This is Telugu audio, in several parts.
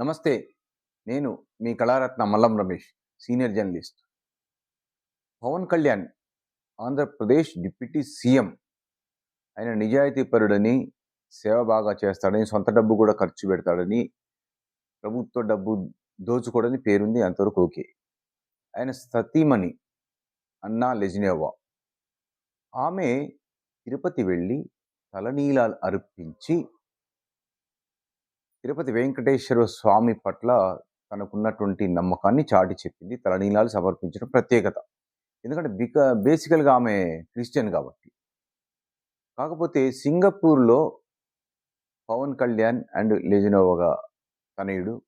నమస్తే నేను మీ Kalaratna Mallam Ramesh senior journalist. Pawan Kalyan Andhra Pradesh deputy CM ఆయన నిజాయితీపరుడని సేవ బాగా చేస్తాడని సొంత డబ్బు కూడా ఖర్చు పెడతాడని ప్రభుత్వ డబ్బు దోచుకోవడని పేరుంది అంతవరకు ఓకే. ఆయన సతీమణి అన్నా లెజినేవా. ఆమె తిరుపతి వెళ్ళి తలనీలాలు అర్పించి తిరుపతి వెంకటేశ్వర స్వామి పట్ల తనకున్నటువంటి నమ్మకాన్ని చాటి చెప్పింది తలనీలాలు సమర్పించడం ప్రత్యేకత. ఎందుకంటే బిక బేసికల్గా ఆమె క్రిస్టియన్ కాబట్టి. కాకపోతే సింగపూర్లో పవన్ కళ్యాణ్ అండ్ లెజినోవగా తనయుడు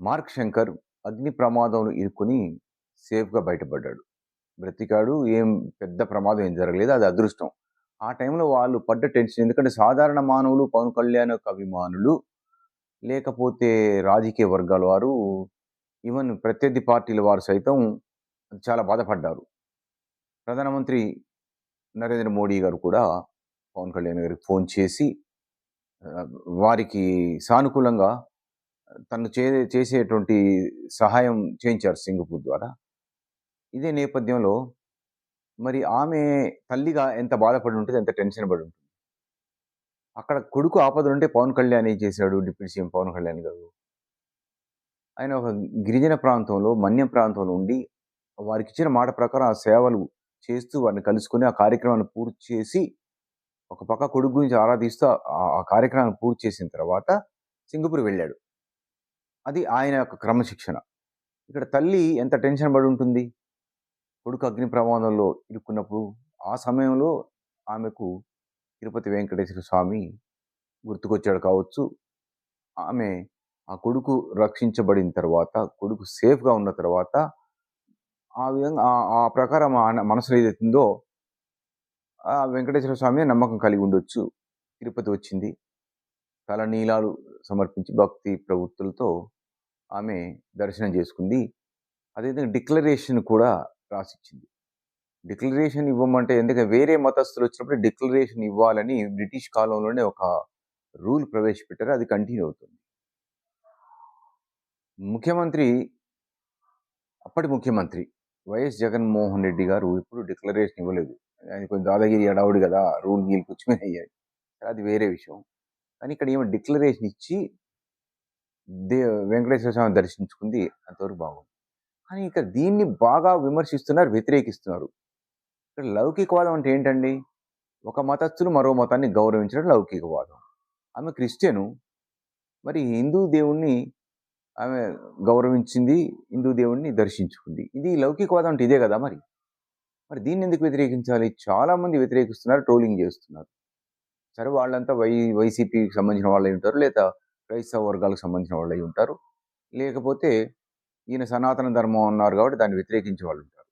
మార్క్ శంకర్ అగ్ని ప్రమాదంలో ఇరుక్కుని సేఫ్గా బయటపడ్డాడు. బ్రతికాడు ఏం పెద్ద ప్రమాదం ఏం జరగలేదు అది అదృష్టం. ఆ టైంలో వాళ్ళు పడ్డ టెన్షన్ ఎందుకంటే సాధారణ మానవులు పవన్ కళ్యాణ్ యొక్క అభిమానులు లేకపోతే రాజకీయ వర్గాల వారు ఈవెన్ ప్రత్యర్థి పార్టీల వారు సైతం చాలా బాధపడ్డారు. ప్రధానమంత్రి నరేంద్ర మోడీ గారు కూడా పవన్ కళ్యాణ్ గారికి ఫోన్ చేసి వారికి సానుకూలంగా తను చే చేసేటువంటి సహాయం చేయించారు సింగపూర్ ద్వారా. ఇదే నేపథ్యంలో మరి ఆమె తల్లిగా ఎంత బాధపడి ఉంటుంది ఎంత టెన్షన్ పడి ఉంటుంది. అక్కడ కొడుకు ఆపదలుంటే పవన్ కళ్యాణ్ ఏం చేశాడు? డిప్యూటీ సీఎం పవన్ కళ్యాణ్ గారు. ఆయన ఒక గిరిజన ప్రాంతంలో మన్యం ప్రాంతంలో ఉండి వారికి ఇచ్చిన మాట ప్రకారం ఆ సేవలు చేస్తూ వారిని కలుసుకొని ఆ కార్యక్రమాన్ని పూర్తి చేసి ఒక పక్క కొడుకు గురించి ఆరాధిస్తూ ఆ- ఆ కార్యక్రమాన్ని పూర్తి చేసిన తర్వాత సింగపూర్ వెళ్ళాడు. అది ఆయన యొక్క క్రమశిక్షణ. ఇక్కడ తల్లి ఎంత టెన్షన్ పడి ఉంటుంది? కొడుకు అగ్ని ప్రమాదంలో ఇరుక్కున్నప్పుడు ఆ సమయంలో ఆమెకు తిరుపతి వెంకటేశ్వర స్వామి గుర్తుకొచ్చాడు కావచ్చు. ఆమె ఆ కొడుకు రక్షించబడిన తర్వాత కొడుకు సేఫ్గా ఉన్న తర్వాత ఆ విధంగా ఆ- ఆ ప్రకారం ఆ మనసులో ఏదైతుందో ఆ వెంకటేశ్వర స్వామి నమ్మకం కలిగి ఉండొచ్చు. తిరుపతి వచ్చింది. తల నీలాలు సమర్పించి భక్తి ప్రవృత్తులతో ఆమె దర్శనం చేసుకుంది. అదేవిధంగా డిక్లరేషన్ కూడా రాసిచ్చింది. డిక్లరేషన్ ఇవ్వమంటే ఎందుకంటే వేరే మతస్థులు వచ్చినప్పుడు డిక్లరేషన్ ఇవ్వాలని బ్రిటిష్ కాలంలోనే ఒక రూల్ ప్రవేశపెట్టారు. అది కంటిన్యూ అవుతుంది. ముఖ్యమంత్రి అప్పటి ముఖ్యమంత్రి వైఎస్ జగన్మోహన్ రెడ్డి గారు ఇప్పుడు డిక్లరేషన్ ఇవ్వలేదు. ఆయన కొంచెం దాదాగిరి ఎడావుడు కదా రూల్ గీలు పుచ్చిమైన అయ్యాయి అది వేరే విషయం. కానీ ఇక్కడ ఏమో డిక్లరేషన్ ఇచ్చి దే వెంకటేశ్వర స్వామి దర్శించుకుంది. అంతవరకు బాగుంది. కానీ ఇక్కడ దీన్ని బాగా విమర్శిస్తున్నారు వ్యతిరేకిస్తున్నారు. ఇక్కడ లౌకికవాదం అంటే ఏంటండి? ఒక మతస్థులు మరో మతాన్ని గౌరవించడం లౌకికవాదం. ఆమె క్రిస్టియను. మరి హిందూ దేవుణ్ణి ఆమె గౌరవించింది హిందూ దేవుణ్ణి దర్శించుకుంది. ఇది లౌకికవాదం అంటే ఇదే కదా మరి? మరి దీన్ని ఎందుకు వ్యతిరేకించాలి? చాలా మంది వ్యతిరేకిస్తున్నారు ట్రోలింగ్ చేస్తున్నారు. సరే వాళ్ళంతా వై వైసీపీకి సంబంధించిన వాళ్ళు ఉంటారు లేదా క్రైస్తవ వర్గాలకు సంబంధించిన వాళ్ళు ఉంటారు. లేకపోతే ఈయన సనాతన ధర్మం అన్నారు కాబట్టి దాన్ని వ్యతిరేకించే వాళ్ళు ఉంటారు.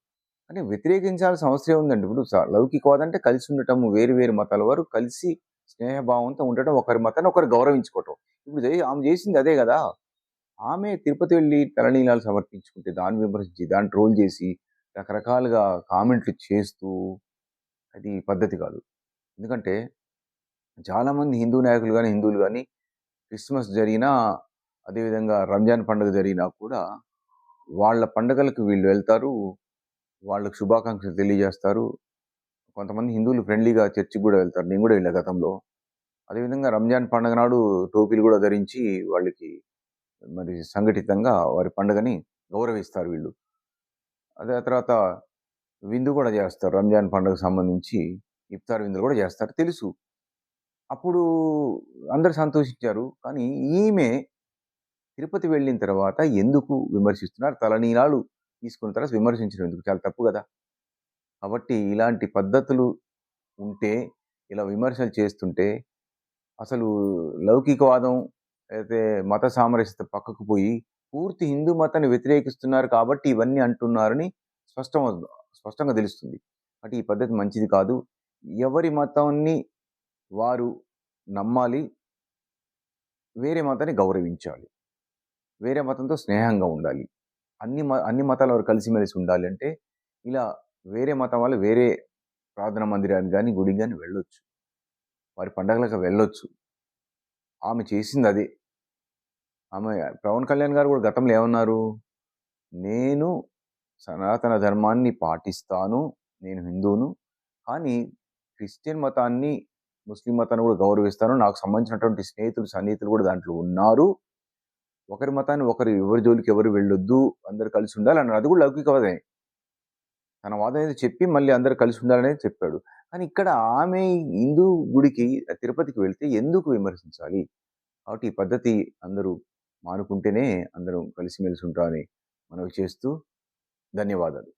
కానీ వ్యతిరేకించాల్సిన అవసరం ఉందండి ఇప్పుడు స- లౌకికవాదం అంటే కలిసి ఉండటం వేరు వేరు మతాల వారు కలిసి స్నేహభావంతో ఉండటం ఒకరి మతాన్ని ఒకరు గౌరవించుకోవటం. ఇప్పుడు ఆమె చేసింది అదే కదా? ఆమె తిరుపతి వెళ్ళి తలనీలాలు సమర్పించుకుంటే దాన్ని విమర్శించి దాన్ని ట్రోల్ చేసి రకరకాలుగా కామెంట్లు చేస్తూ అది పద్ధతి కాదు. ఎందుకంటే చాలామంది హిందూ నాయకులు కానీ హిందువులు కానీ క్రిస్మస్ జరిగినా అదేవిధంగా రంజాన్ పండుగ జరిగినా కూడా వాళ్ళ పండుగలకు వీళ్ళు వెళ్తారు. వాళ్ళకు శుభాకాంక్షలు తెలియజేస్తారు. కొంతమంది హిందువులు ఫ్రెండ్లీగా చర్చికి కూడా వెళ్తారు. నేను కూడా వెళ్ళా గతంలో. అదేవిధంగా రంజాన్ పండుగ నాడు టోపీలు కూడా ధరించి వాళ్ళకి మరి సంఘటితంగా వారి పండుగని గౌరవిస్తారు వీళ్ళు. అదే తర్వాత విందు కూడా చేస్తారు. రంజాన్ పండుగకు సంబంధించి ఇఫ్తార్ విందులు కూడా చేస్తారు. తెలుసు. అప్పుడు అందరు సంతోషించారు. కానీ ఈమె తిరుపతి వెళ్ళిన తర్వాత ఎందుకు విమర్శిస్తున్నారు? తలనీలాలు తీసుకున్న తర్వాత విమర్శించడం ఎందుకు? చాలా తప్పు కదా! కాబట్టి ఇలాంటి పద్ధతులు ఉంటే ఇలా విమర్శలు చేస్తుంటే అసలు లౌకికవాదం అయితే మత సామరస్యత పక్కకు పోయి పూర్తి హిందూ మతాన్ని వ్యతిరేకిస్తున్నారు కాబట్టి ఇవన్నీ అంటున్నారని స్పష్టం స్పష్టంగా తెలుస్తుంది. అంటే ఈ పద్ధతి మంచిది కాదు. ఎవరి మతాన్ని వారు నమ్మాలి వేరే మతాన్ని గౌరవించాలి. వేరే మతంతో స్నేహంగా ఉండాలి. అన్ని అన్ని మతాల వారు కలిసిమెలిసి ఉండాలి అంటే ఇలా వేరే మతం వాళ్ళు వేరే ప్రార్థన మందిరానికి కానీ గుడికి కానీ వెళ్ళొచ్చు. వారి పండగలకు వెళ్ళొచ్చు. ఆమె చేసింది అదే. ఆమె పవన్ కళ్యాణ్ గారు కూడా గతంలో ఏమన్నారు? నేను సనాతన ధర్మాన్ని పాటిస్తాను నేను హిందువును కానీ క్రిస్టియన్ మతాన్ని ముస్లిం మతాన్ని కూడా గౌరవిస్తాను నాకు సంబంధించినటువంటి స్నేహితులు సన్నిహితులు కూడా దాంట్లో ఉన్నారు. ఒకరి మతాన్ని ఒకరు ఎవరి జోలికి ఎవరు వెళ్ళొద్దు అందరు కలిసి ఉండాలి అన్నారు అది కూడా లౌకికవాదే తన వాదం ఏదో చెప్పి మళ్ళీ అందరు కలిసి ఉండాలనేది చెప్పాడు. కానీ ఇక్కడ ఆమె హిందూ గుడికి తిరుపతికి వెళ్తే ఎందుకు విమర్శించాలి? కాబట్టి ఈ పద్ధతి అందరూ మానుకుంటేనే అందరం కలిసిమెలిసి ఉంటామని మనవి చేస్తూ ధన్యవాదాలు.